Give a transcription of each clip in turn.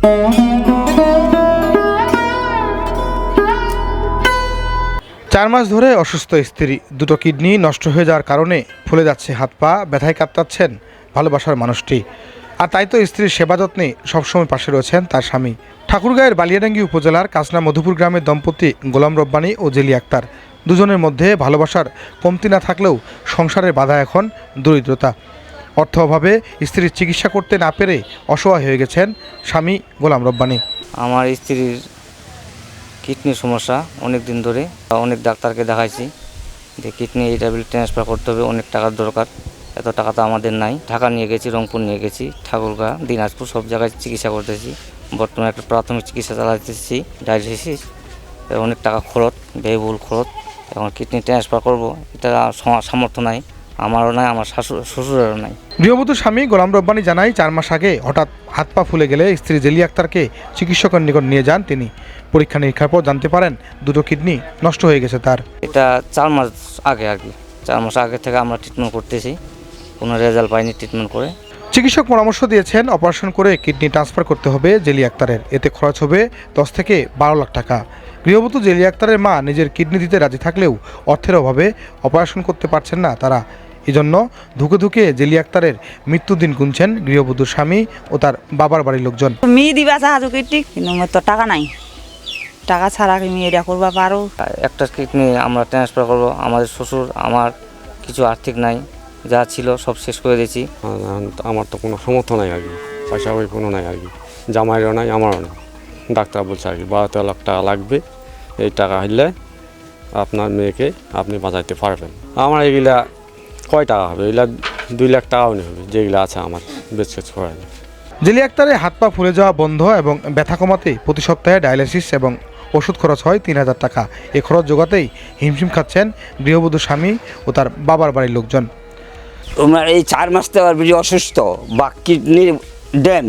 চার মাস ধরে অসুস্থ স্ত্রী। দুটো কিডনি নষ্ট হয়ে যাওয়ার কারণে ফুলে যাচ্ছে হাত পা, ব্যথায় কাতরাচ্ছেন ভালোবাসার মানুষটি। আর তাই তো স্ত্রীর সেবা যত্নে সবসময় পাশে রয়েছেন তার স্বামী। ঠাকুরগাঁয়ের বালিয়াডাঙ্গি উপজেলার কাসনা মধুপুর গ্রামের দম্পতি গোলাম রব্বানী ও জেলি আক্তার। দুজনের মধ্যে ভালোবাসার কমতি না থাকলেও সংসারের বাধা এখন দরিদ্রতা। অর্থ অভাবে স্ত্রীর চিকিৎসা করতে না পেরে অসহায় হয়ে গেছেন স্বামী গোলাম রব্বানি। আমার স্ত্রীর কিডনির সমস্যা অনেক দিন ধরে, অনেক ডাক্তারকে দেখাইছি যে কিডনি এই ট্যাবলেট ট্রান্সফার করতে হবে, অনেক টাকার দরকার। এত টাকা তো আমাদের নাই। ঢাকা নিয়ে গেছি, রংপুর নিয়ে গেছি, ঠাকুরগাঁ, দিনাজপুর সব জায়গায় চিকিৎসা করতেছি। বর্তমানে একটা প্রাথমিক চিকিৎসা চালাতেছি ডায়ালিসিস অনেক টাকা খরচ, ব্যয়বহুল খরচ। এখন কিডনি ট্রান্সফার করব, এটা সামর্থ্য নাই। আমারও নাই আমার শাশুড় শ্বশুরেরও নাই। গৃহবধূ স্বামী গোলাম রব্বানি জানায় চার মাস আগে হঠাৎ হাত পা ফুলে গেলে স্ত্রী জেলি আক্তারকে চিকিৎসকের নিকট নিয়ে যান তিনি। পরীক্ষা নিরীক্ষার পর জানতে পারেন দুটো কিডনি নষ্ট হয়ে গেছে তার। এটা চার মাস আগে আর কি। চার মাস আগে থেকে আমরা ট্রিটমেন্ট করতেছি কোনো রেজাল্ট পাইনি ট্রিটমেন্ট করে। চিকিৎসক পরামর্শ দিয়েছেন অপারেশন করে কিডনি ট্রান্সফার করতে হবে জেলি আক্তারের। এতে খরচ হবে দশ থেকে বারো লাখ টাকা। গৃহবধূ জেলি আক্তারের মা নিজের কিডনি দিতে রাজি থাকলেও অর্থের অভাবে অপারেশন করতে পারছেন না তারা। এজন্য ধুকে ধুকে জেলি আক্তারের মৃত্যুদিন গুনছেন গৃহবধূর স্বামী ও তার বাবার বাড়ির লোকজন। মেয়ে দিবা সাহায্য করতে কিন্তু আমার তো টাকা নাই। টাকা ছাড়া কি মেয়ে এটা করবা পারো? একটা কিডনি আমরা ট্রান্সফার করব আমাদের শ্বশুর আমার কিছু আর্থিক নাই যা ছিল সব শেষ করে দিয়েছি। তো আমার তো কোনো সমর্থ নাই আর কি পয়সা ওই কোনো নাই আর কি জামাইরও নাই আমারও নাই। ডাক্তার বলছে আর কি বারো তেরো লাখ টাকা লাগবে এই টাকা হইলে আপনার মেয়েকে আপনি বাঁচাইতে পারবেন। আমার এগুলা কয় টাকা হবে? এগুলা দুই লাখ টাকাও নেই হবে যেগুলো আছে আমার বেচ কেচ করা যায় জেলি আক্তারের হাত পা ফুলে যাওয়া বন্ধ এবং ব্যথা কমাতে প্রতি সপ্তাহে ডায়ালিসিস এবং ওষুধ খরচ হয় তিন হাজার টাকা। এ খরচ জোগাতেই হিমশিম খাচ্ছেন গৃহবধূ স্বামী ও তার বাবার বাড়ির লোকজন। তোমার এই চার মাস তো আর বেশি অসুস্থ বা কিডনির ড্যাম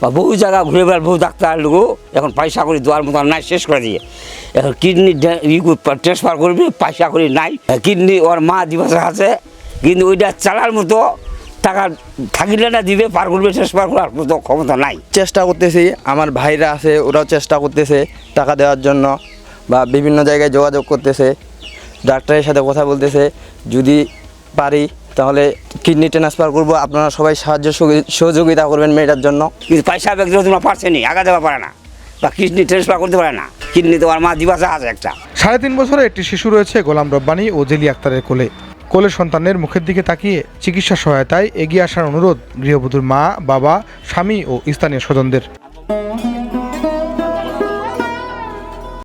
বা বহু জায়গা ঘুরে বেড়ার বহু ডাক্তার লোক এখন পয়সা করে দেওয়ার মতো নাই শেষ করে দিয়ে। এখন কিডনি ট্রান্সফার করবে পয়সা করে নাই কিডনি ওর মা দিবস আছে কিন্তু ওইটা চালার মতো টাকা থাকিলে না দিবে পার করবে ট্রান্সফার করার মতো ক্ষমতা নাই। চেষ্টা করতেছি আমার ভাইরা আছে ওরাও চেষ্টা করতেছে টাকা দেওয়ার জন্য বা বিভিন্ন জায়গায় যোগাযোগ করতেছে ডাক্তারের সাথে কথা বলতেছে যদি পারি তাহলে কিডনি ট্রান্সফার করব আপনারা সবাই সাহায্য সহযোগিতা করবেন মেয়েটার জন্য। কিন্তু পয়সা ব্যক্তি তোমরা পারছে নি আগা দেওয়া পারে না বা কিডনি ট্রান্সফার করতে পারে না কিডনি তো ওর মা দিবস আছে একটা। সাড়ে তিন বছরে একটি শিশু রয়েছে গোলাম রব্বানি ও জেলি আক্তারের কোলে। কোলে সন্তানের মুখের দিকে তাকিয়ে চিকিৎসা সহায়তায় এগিয়ে আসার অনুরোধ গৃহবধূর মা, বাবা, স্বামী ও স্থানীয় স্বজনদের।